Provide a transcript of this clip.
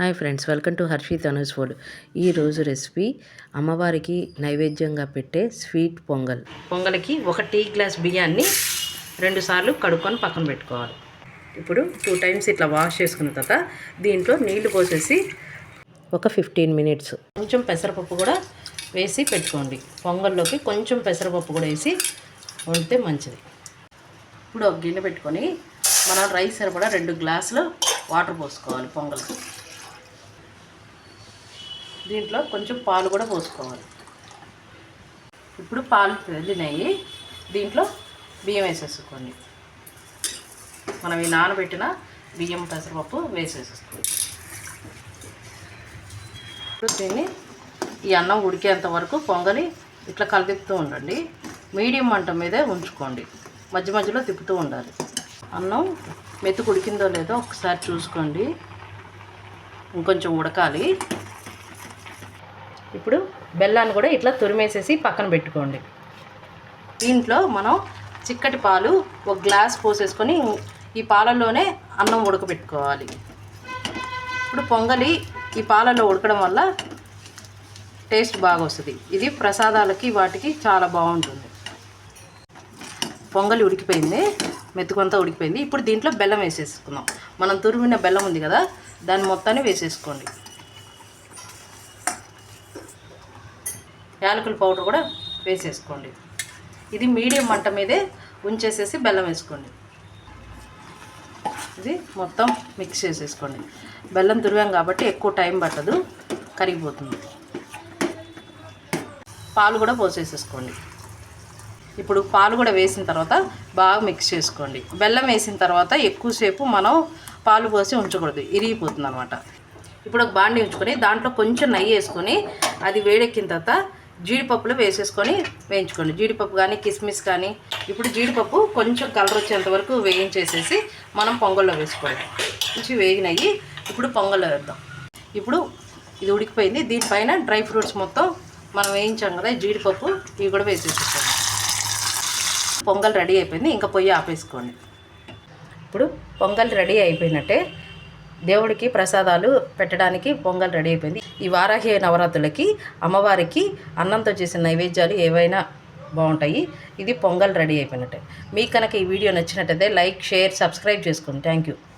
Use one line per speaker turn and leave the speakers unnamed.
Hi friends welcome to Harshi Tanu's food. ఈరోజు recipe అమ్మవారికి నైవేద్యంగా పెట్టే స్వీట్ పొంగల్. పొంగల్కి ఒక టీ గ్లాస్ బియ్యాన్ని రెండుసార్లు కడుక్కొని పక్కన పెట్టుకోవాలి. ఇప్పుడు టూ టైమ్స్ ఇట్లా వాష్ చేసుకున్న తర్వాత దీంట్లో నీళ్ళు పోసేసి ఒక ఫిఫ్టీన్ మినిట్స్. కొంచెం పెసరపప్పు కూడా వేసి పెట్టుకోండి. పొంగల్లోకి కొంచెం పెసరపప్పు కూడా వేసి వండితే మంచిది. ఇప్పుడు ఒక గిన్నె పెట్టుకొని మనం రైస్ సరిపడా రెండు గ్లాసులు వాటర్ పోసుకోవాలి పొంగల్కి. దీంట్లో కొంచెం పాలు కూడా పోసుకోవాలి. ఇప్పుడు పాలు తెలినాయి. దీంట్లో బియ్యం వేసేసుకోండి. మనం ఈ నానబెట్టిన బియ్యం పెసరపప్పు వేసేసుకోండి. ఇప్పుడు దీన్ని ఈ అన్నం ఉడికేంత వరకు పొంగలి ఇట్లా కలిపిస్తూ ఉండండి. మీడియం మంట మీదే ఉంచుకోండి. మధ్య మధ్యలో తిప్పుతూ ఉండాలి. అన్నం మెతుకు ఉడికిందో లేదో ఒకసారి చూసుకోండి. ఇంకొంచెం ఉడకాలి. ఇప్పుడు బెల్లాన్ని కూడా ఇట్లా తురిమేసేసి పక్కన పెట్టుకోండి. దీంట్లో మనం చిక్కటి పాలు ఒక గ్లాస్ పోసేసుకొని ఈ పాలల్లోనే అన్నం ఉడకబెట్టుకోవాలి. ఇప్పుడు పొంగలి ఈ పాలలో ఉడకడం వల్ల టేస్ట్ బాగా వస్తుంది ఇది ప్రసాదాలకి వాటికి చాలా బాగుంటుంది. పొంగలి ఉడికిపోయింది మెతుకంతా ఉడికిపోయింది. ఇప్పుడు దీంట్లో బెల్లం వేసేసుకుందాం. మనం తురిమిన బెల్లం ఉంది కదా దాన్ని మొత్తాన్ని వేసేసుకోండి. యాలకుల పౌడర్ కూడా వేసేసుకోండి. ఇది మీడియం మంట మీదే ఉంచేసేసి బెల్లం వేసుకోండి. ఇది మొత్తం మిక్స్ చేసేసుకోండి. బెల్లం తురివాం కాబట్టి ఎక్కువ టైం పట్టదు కరిగిపోతుంది. పాలు కూడా పోసేసేసుకోండి. ఇప్పుడు పాలు కూడా వేసిన తర్వాత బాగా మిక్స్ చేసుకోండి. బెల్లం వేసిన తర్వాత ఎక్కువసేపు మనం పాలు పోసి ఉంచకూడదు ఇరిగిపోతుంది అనమాట ఇప్పుడు ఒక బాండి ఉంచుకొని దాంట్లో కొంచెం నెయ్యి వేసుకొని అది వేడెక్కిన తర్వాత జీడిపప్పులు వేసేసుకొని వేయించుకోండి. జీడిపప్పు కానీ కిస్మిస్ కానీ ఇప్పుడు జీడిపప్పు కొంచెం కలర్ వచ్చేంత వరకు వేయించేసేసి మనం పొంగల్లో వేసుకోండి కొంచెం వేగినవి ఇప్పుడు పొంగల్లో వేద్దాం. ఇప్పుడు ఇది ఉడికిపోయింది. దీనిపైన డ్రై ఫ్రూట్స్ మొత్తం మనం వేయించాం కదా జీడిపప్పు ఇవి కూడా వేసేసుకోండి పొంగల్ రెడీ అయిపోయింది. ఇంకా పొయ్యి ఆపేసుకోండి. ఇప్పుడు పొంగల్ రెడీ అయిపోయినట్టే దేవుడికి ప్రసాదాలు పెట్టడానికి పొంగల్ రెడీ అయిపోయింది. ఈ వారాహి నవరాత్రులకి అమ్మవారికి అన్నంతో చేసిన నైవేద్యాలు ఏవైనా బాగుంటాయి. ఇది పొంగల్ రెడీ అయిపోయినట్టే. మీకు కనుక ఈ వీడియో నచ్చినట్టయితే లైక్ షేర్ సబ్స్క్రైబ్ చేసుకోండి థ్యాంక్ యూ